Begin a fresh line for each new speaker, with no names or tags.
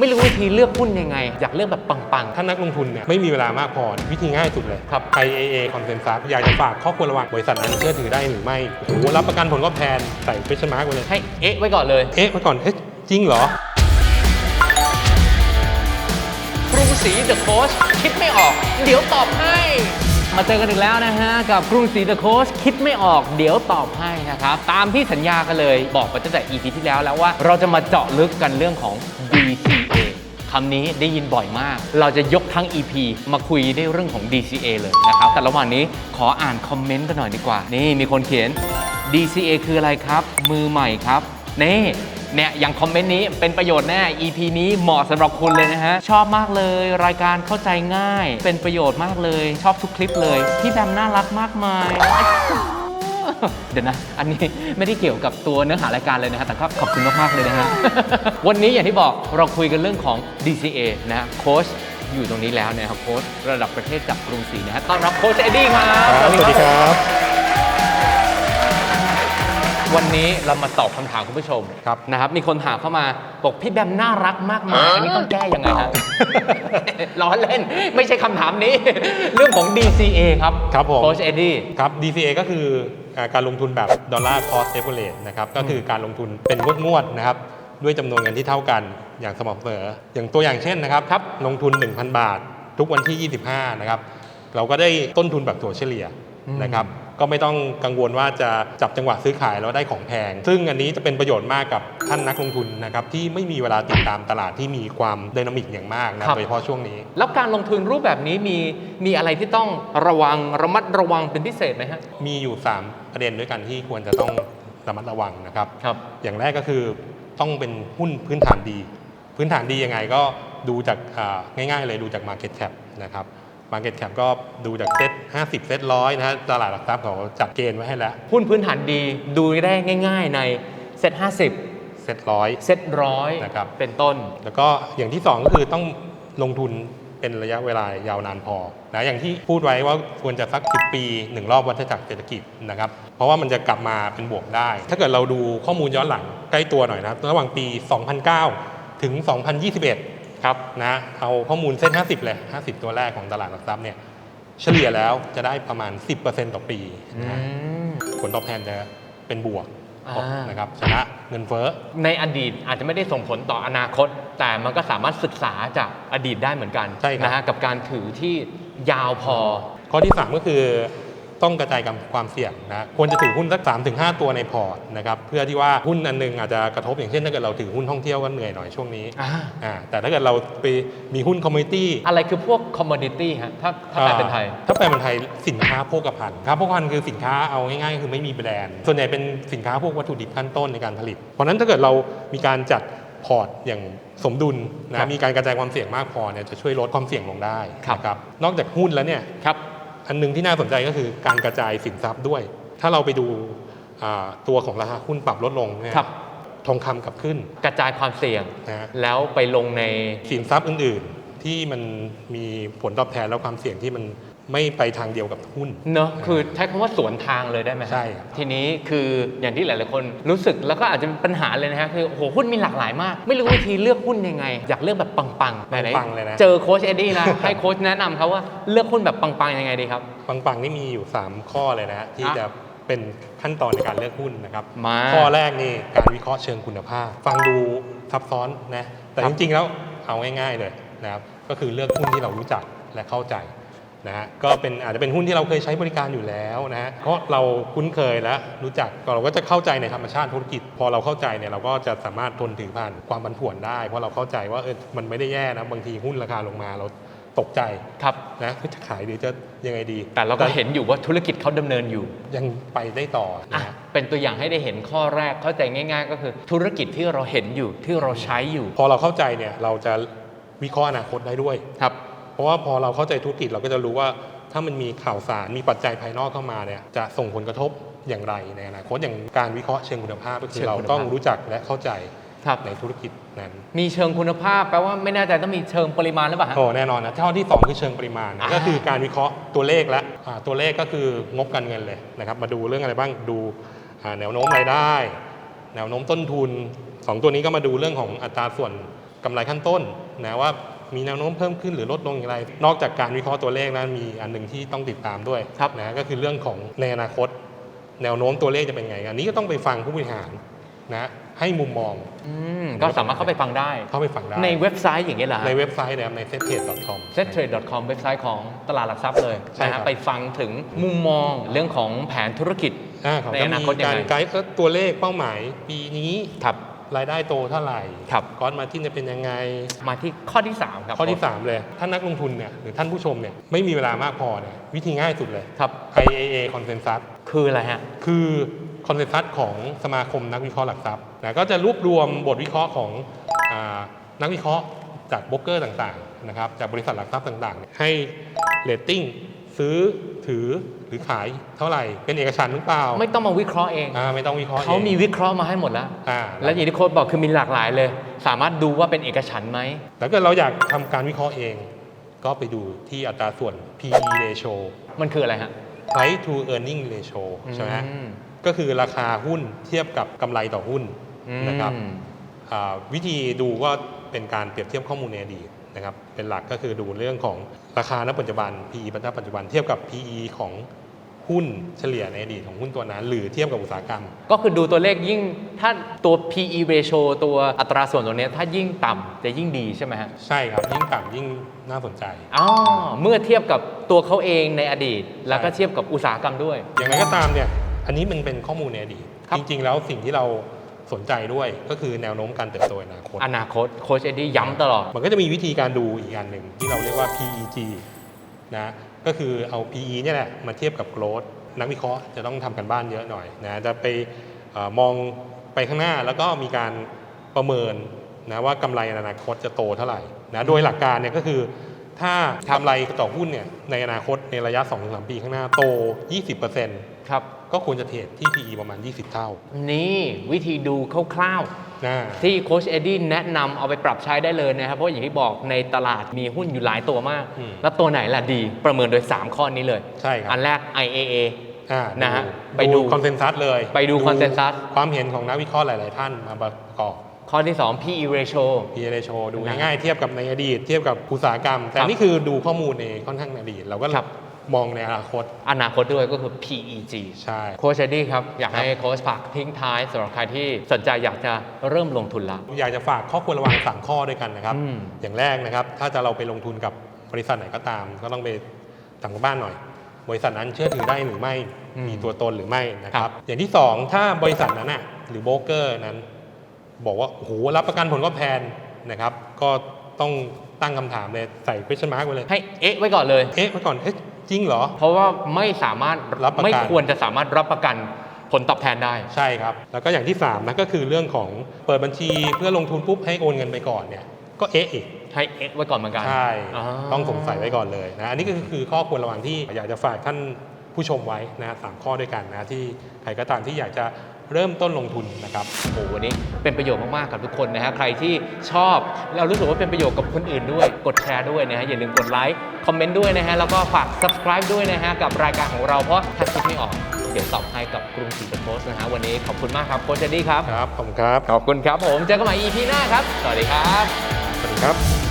ไม่รู้วิธีเลือกหุ้นยังไง อยากเลือกแบบปัง
ถ้านักลงทุนเนี่ยไม่มีเวลามากพอ วิธีง่ายสุดเลย
ครับ
IAA Consensus อยากจะฝากข้อควรระวังบริษัทนั้นเชื่อถือได้หรือไม่โอ้โหรับประกันผลตอบแทนใส่ question mark ไว้เลย
ๆ ให้เอ๊ะไว้ก่อนเลย
เอ๊ะมาก่อนเอ๊ะจริงเหรอ
กรุงศรีเดอะโค้ชคิดไม่ออก เดี๋ยวตอบให้ มาเจอกันอีกแล้วนะฮะ กับกรุงศรีเดอะโค้ชคิดไม่ออก เดี๋ยวตอบให้นะครับ ตามที่สัญญากันเลยบอกไปตั้งแต่ EP ที่แล้วแล้วว่า เราจะมาเจาะลึกกันเรื่องของ DCA คำนี้ได้ยินบ่อยมาก เราจะยกทั้ง EP มาคุยในเรื่องของ DCA เลยนะครับ แต่ระหว่างนี้ขออ่านคอมเมนต์กันหน่อยดีกว่า นี่มีคนเขียน DCA คืออะไรครับ มือใหม่ครับ นี่เนี่ยอย่างคอมเมนต์นี้เป็นประโยชน์แน่ EP นี้เหมาะสำหรับคุณเลยนะฮะ ชอบมากเลย รายการเข้าใจง่าย เป็นประโยชน์มากเลย ชอบทุกคลิปเลย พี่แบมน่ารักมากมาย เดี๋ยวนะ อันนี้ไม่ได้เกี่ยวกับตัวเนื้อหารายการเลยนะฮะแต่ก็ขอบคุณมากๆเลยนะฮะ วันนี้อย่างที่บอกเราคุยกันเรื่องของ DCA นะฮะโค้ชอยู่ตรงนี้แล้วนะครับโค้ชระดับประเทศจากกรุงศรีนะฮะต้อนรับโค้ชเอ็ดดี้ครับ
สวัสดีครับ
วันนี้เรามาตอบคำถามคุณผู้ชม
ครับ
นะครับ มีคนถามเข้ามาบอกพี่แบมน่ารักมากมายอันนี้ต้องแก้ยังไงฮะ ล้อเล่นไม่ใช่คำถามนี้ เรื่องของ DCA ครับ
ครับผม
โค้ชเอ็ดดี้
ครับ DCA ก็คืออ่าการลงทุนแบบดอลลาร์คอสเ v เ r เ g e นะครับ ก็คือการลงทุนเป็นงวดๆนะครับ ด้วยจำนวนเงินที่เท่ากันอย่างสม่ำเสมอ อย่างตัวอย่างเช่นนะครับครับ ลงทุน 1,000 บาท ทุกวันที่ 25 นะครับ เราก็ได้ต้นทุนแบบถั่วเฉลี่ย
อืม
นะครับ ก็ไม่ต้องกังวลว่าจะจับจังหวะซื้อขายแล้วได้ของแพง ซึ่งอันนี้จะเป็นประโยชน์มากกับท่านนักลงทุนนะครับที่ไม่มีเวลาติดตามตลาดที่มีความไดนามิกอย่างมากนะโดยเฉพาะช่วงนี้
แล้วการลงทุนรูปแบบนี้มีมีอะไรที่ต้องระวังระมัดระวังเป็นพิเศษไหมฮะ
มีอยู่ 3 ประเด็นด้วยกันที่ควรจะต้องระมัดระวังนะครับ
ครับ
อย่างแรกก็คือต้องเป็นหุ้นพื้นฐานดี พื้นฐานดียังไงก็ดูจากอ่าง่ายๆเลยดูจาก Market Cap นะครับ Market Cap ก็ดูจากเซ็ต50 เซ็ตร้อยนะฮะตลาดหลักทรัพย์เขาจัดเกณฑ์ไว้ให้แล้ว
หุ้นพื้นฐานดีดูได้ง่าย ๆในเซ็ต50
เซ็ตร้อย
เซ็ตร้อย
นะครับ
เป็นต้น
แล้วก็อย่างที่ 2 ก็คือต้องลงทุนเป็นระยะเวลายาวนานพอนะอย่างที่พูดไว้ว่าควรจะสัก 10 ปีหนึ่งรอบวัฏจักรเศรษฐกิจนะครับ เพราะว่ามันจะกลับมาเป็นบวกได้ ถ้าเกิดเราดูข้อมูลย้อนหลังใกล้ตัวหน่อยนะครับระหว่างปี 2009 ถึง 2021
ครับ
นะเอาข้อมูลเส้น 50 เลย 50 ตัวแรกของตลาดหลักทรัพย์เนี่ยเฉลี่ยแล้วจะได้ประมาณ 10%ต่อปีนะฮะผลตอบแทนจะเป็นบวก
อ่าน
นะครับชนะเงินเฟ้อ
ในอดีตอาจจะไม่ได้ส่งผลต่ออนาคต แต่มันก็สามารถศึกษาจากอดีตได้เหมือนกัน
ใช่ครับ
นะฮะกับการถือที่ยาวพอ
ข้อที่ 3 ก็คือ ต้องกระจายความเสี่ยงนะควรจะถือหุ้นสัก3-5 ตัวในพอร์ตนะครับเพื่อที่ว่าหุ้นอันหนึงอาจจะกระทบอย่างเช่นถ้าเกิดเราถือหุ้นท่องเที่ยวก็เหนื่อยหน่อยช่วงนี้
อ่า
อ่าแต่ถ้าเกิดเราไปมีหุ้นคอมมูนิตี้
อะไรคือพวกคอมม o ดิตี้ฮะถ้าถ้าแปลเป็นไทย
ถ้าแปลเป็นไทยสินค้าโภคภัณฑ์ครับโภคภัณฑ์คือสินค้าเอาง่ายๆ คือไม่มีแบรนด์ ส่วนใหญ่เป็นสินค้าพวกวัตถุดิบขั้นต้นในการผลิต เพราะฉะนั้นถ้าเกิดเรามีการจัดพอร์ตอย่างสมดุล
ครั
นะ
บ
มีการกระจายความเสี่ยงมากพอเนี่ยจะช่วยลดความเสี่ยงลงได้
ครับ
นะครับนอกจากหุ้นแล้วเนี่ย
ครับ
อันหนึงที่น่าสนใจก็คือการกระจายสินทรัพย์ด้วย ถ้าเราไปดูอ่าตัวของราคาหุ้นปรับลดลงเนี่ย
ครับ
ทองคำกลับขึ้น
กระจายความเสี่ยง
นะฮะ
แล้วไปลงใน
สินทรัพย์อื่น ๆ ที่มันมีผลตอบแทนและความเสี่ยงที่มัน ไม่ไปทางเดียวกับหุ้น
เนอะคือใช้คำว่าสวนทางเลยได้ไหมฮะ
ใช่ครับ
ทีนี้คืออย่างที่หลาย ๆ คนรู้สึกแล้วก็อาจจะเป็นปัญหาเลยนะฮะคือโอ้โหหุ้นมีหลากหลายมาก ไม่รู้วิธีเลือกหุ้นยังไง อยากเลือกแบบปังๆไหนๆ
ปังๆเลยนะ
เจอโค้ชเอ็ดดี้นะให้โค้ชแนะนำเขาว่าเลือกหุ้นแบบปังๆยังไงดีครับ
ปังๆนี่มีอยู่ 3 ข้อเลยนะฮะที่
อะ
จะเป็นขั้นตอนในการเลือกหุ้นนะครับ
มา
ข้อแรกนี่การวิเคราะห์เชิงคุณภาพ ฟังดูซับซ้อนนะแต่
ครั
จ
บ
ริงๆแล้วเอาง่ายๆเลยนะครับก็คือเลือกหุ้นที่เรารู้จักและเข้าใจ นะฮะก็เป็นอาจจะเป็นหุ้นที่เราเคยใช้บริการอยู่แล้วนะฮะเพราะเราคุ้นเคยและรู้จักเราก็จะเข้าใจในธรรมชาติธุรกิจ พอเราเข้าใจเนี่ยเราก็จะสามารถทนถือผ่านความผันผวนได้ เพราะเราเข้าใจว่าเออมันไม่ได้แย่นะบางทีหุ้นราคาลงมาเราตกใจ
ครับ
นะจะขายหรือจะยังไงดี
แต่เราก็เห็นอยู่ว่าธุรกิจเขาดำเนินอยู่
ยังไปได้ต่อ
อะ
นะฮะ
เป็นตัวอย่างให้ได้เห็นข้อแรกเข้าใจง่าย ๆ ก็คือธุรกิจที่เราเห็นอยู่ที่เราใช้อยู่
พอเราเข้าใจเนี่ยเราจะวิเคราะห์อนาคตได้ด้วย
ครับ
เพราะว่าพอเราเข้าใจธุรกิจเราก็จะรู้ว่า ถ้ามันมีข่าวสารมีปัจจัยภายนอกเข้ามาเนี่ยจะส่งผลกระทบอย่างไรในอนาคตอย่างการวิเคราะห์เชิงคุณภาพก็คื
เชิ
องเรา
คุณภาพ
ต้องรู้จักและเข้าใจ
ครับ
ในธุรกิจนั้น
มีเชิงคุณภาพแปลว่าไม่แน่ใจต้องมีเชิงปริมาณหรือเปล่าฮะ
โอ้แน่นอนนะข้อที่ 2 คือเชิงปริมาณนะ
อ่า
ก็คือการวิเคราะห์ตัวเลขและอ่าตัวเลขก็คืองบการเงินเลยนะครับ มาดูเรื่องอะไรบ้างดูอ่าแนวโน้มรายได้ แนวโน้มต้นทุนสองตัวนี้ก็มาดูเรื่องของอัตราส่วนกำไรขั้นต้นนะว่า มีแนวโน้มเพิ่มขึ้นหรือลดลงอย่างไร นอกจากการวิเคราะห์ตัวเลขนั้นมีอันหนึ่งที่ต้องติดตามด้วย
ครับ
นะก็คือเรื่องของในอนาคต แนวโน้มตัวเลขจะเป็นไงอันนี้ก็ต้องไปฟังผู้บริหารนะให้มุมมอง
อืมก็สามารถเข้าไปฟังได้
เข้าไปฟังได้
ในเว็บไซต์อย่างนี้ยเหรอ
ในเว็บไซต์นะครับใน settrade.com
settrade.com เว็บไซต์ของตลาดหลักทรัพย์เลย
ใช่
นะ
ครั
ฮะ
บ
ไปฟังถึงมุมมองเรื่องของแผนธุรกิจ
อ่าเขา
ใน
จะ
อนา
มี
คตยัง
การ
ไง
ไกด์เอ่อตัวเลขเป้าหมายปีนี้
ครับ
รายได้โตเท่าไหร่
ครับ
ก้อนมาที่จะเป็นยังไง
มาที่ข้อที่ 3 ครับ
ข้อที่ 3 เลยถ้านักลงทุนเนี่ยหรือท่านผู้ชมเนี่ยไม่มีเวลามากพอเนี่ยวิธีง่ายสุดเลย
ครับ
IAA Consensus
คืออะไรฮะ
คือคอนเซน s ัสของสมาคมนักวิเคราะห์หลักทรัพย์นะก็จะรวบรวมบทวิเคราะห์ของอานักวิเคราะห์จากโบรกเกอร์ต่างๆนะครับจากบริษัทหลักทรัพย์ต่างๆเนี่ยให้เรตติ้ง ซื้อถือหรือขายเท่าไหร่เป็นเอกฉันท์หรือเปล่า
ไม่ต้องมาวิเคราะห์เอง
อ่าไม่ต้องวิเคราะห์
เขามี
อง
วิเคราะห์มาให้หมดแล้ว
อ่า
และอย่างที่โค้ดบอกคือมีหลากหลายเลย สามารถดูว่าเป็นเอกฉันท์ไหม
แล้วก็เราอยากทำการวิเคราะห์เอง ก็ไปดูที่อัตราส่วน PE ratio
มันคืออะไรฮะ
price to earning ratio ใช่ไหมฮะ
อืม
ก็คือราคาหุ้นเทียบกับกำไรต่อหุ้นนะครับ
อืม
อ่าวิธีดูก็เป็นการเปรียบเทียบข้อมูลในอดีต นะครับเป็นหลักก็คือดูเรื่องของราคาณปัจจุบัน PE ณปัจจุบันเทียบกับ PE ของหุ้นเฉลี่ยในอดีตของหุ้นตัวนั้น หรือเทียบกับอุตสาหกรรม
ก็คือดูตัวเลขยิ่งถ้าตัว PE ratio ตัวอัตราส่วนตัวเนี้ยถ้ายิ่งต่ำจะยิ่งดีใช่ไหมฮะ
ใช่ครับ ยิ่งต่ำยิ่งน่าสนใจ
อ๋อเมื่อเทียบกับตัวเขาเองในอดีต แล้วก็เทียบกับอุตสาหกรรมด้วย
อย่างไรก็ตามเนี่ยอันนี้มันเป็นข้อมูลในอดีต
ครับ
จริง ๆ แล้วสิ่งที่เรา สนใจด้วยก็คือแนวโน้มการเติบโตในอนาคต
อนาคตโคชเอ็ดดี้ย้ำตลอด
มันก็จะมีวิธีการดูอีกอันหนึ่งที่เราเรียกว่า PEG นะก็คือเอา PE เนี่ยแหละมาเทียบกับ growth นักวิเคราะห์จะต้องทำกันบ้านเยอะหน่อยนะจะไปเออมองไปข้างหน้าแล้วก็มีการประเมินนะว่ากำไรในอนาคตจะโตเท่าไหร่นะโดยหลักการเนี่ยก็คือ ถ้ากำไรต่อหุ้นเนี่ยในอนาคตในระยะ 2-3 ปีข้างหน้าโต 20%
ครับ
ก็ควรจะเทรดที่ PE ประมาณ 20 เท่า
นี่วิธีดูคร่าว
นะ
ๆที่โคชเอ็ดดี้แนะนำเอาไปปรับใช้ได้เลยนะครับ เพราะอย่างที่บอกในตลาดมีหุ้นอยู่หลายตัวมาก
อืม
แล้วตัวไหนล่ะดีประเมินโดย 3 ข้อนี้เลย
ใช่ครับ
อันแรก IAA
อ่า
นะฮะ
ดู
ไปดู
คอนเซนแซสเลย
ไปดู consensus
ความเห็นของนักวิเคราะห์หลาย ๆ ท่านมาประกอบ
ข้อที่ 2 PE ratio
PE ratio ดู
นะ
ง่ายๆเทียบกับในอดีต เทียบกับอุตสาหกรรม แต่
ครับ
นี่คือดูข้อมูลในค่อนข้างอดีตเราก็
ครับ
มองในอนาคต
อนาคตด้วยก็คือ PEG
ใช่
โคชเอ็ดดี้ครับ อยากให้โค้ชฝากทิ้งท้ายสำหรับใครที่สนใจอยากจะเริ่มลงทุนละ
อยากจะฝากข้อควรระวังสามข้อด้วยกันนะครับ
อืม
อย่างแรกนะครับ ถ้าจะเราไปลงทุนกับบริษัทไหนก็ตาม ก็ต้องไปทำกับบ้านหน่อย บริษัทนั้นเชื่อถือได้หรือไม่
อืม
มีตัวตนหรือไม่นะค
ครั
รับ
บ
อย่างที่สองถ้าบริษัทนั้นน่ะหรือโบรกเกอร์นั้น บอกว่าโอ้โหรับประกันผลตอบแทนนะครับ ก็ต้องตั้งคำถามเลยใส่ question mark ไว้เลย
ให้เอ๊ะไว้ก่อนเลย
เอ๊ะเมื่อก่อนเอ๊ะ จริงเหรอ
เพราะว่าไม่สามารถ
รับประกัน
ไม่ควรจะสามารถรับประกันผลตอบแทนได้
ใช่ครับ แล้วก็อย่างที่3นะก็คือเรื่องของเปิดบัญชีเพื่อลงทุนปุ๊บให้โอนเงินไปก่อนเนี่ยก็เอ๊ะอีก
ให้เอ๊ะไว้ก่อนเหมือนกัน
ใช่า ต้องสงสัยไว้ก่อนเลยนะ อันนี้ก็คือข้อควรระวังที่อยากจะฝากท่าน ผู้ชมไว้นะสามข้อด้วยกันนะที่ใครก็ตามที่อยากจะเริ่มต้นลงทุนนะครับ
โอ้โหวันนี้เป็นประโยชน์มากๆกับทุกคนนะฮะใครที่ชอบเรารู้สึกว่าเป็นประโยชน์กับคนอื่นด้วย กดแชร์ด้วยนะฮะอย่าลืมกดไลค์คอมเมนต์ด้วยนะฮะแล้วก็ฝาก subscribe ด้วยนะฮะกับรายการของเราเพราะถ้าคิดไม่ออกเดี๋ยวตอบให้กับกรุงศรีเดอะโพสต์นะฮะวันนี้ขอบคุณมากครับโค้ชเจดี้ครับ
ครับขอบคุณครับ
ขอบคุณครับผมเจอกันใหม่ EP หน้าครับสวัสดีครับ
สวัสดีครับ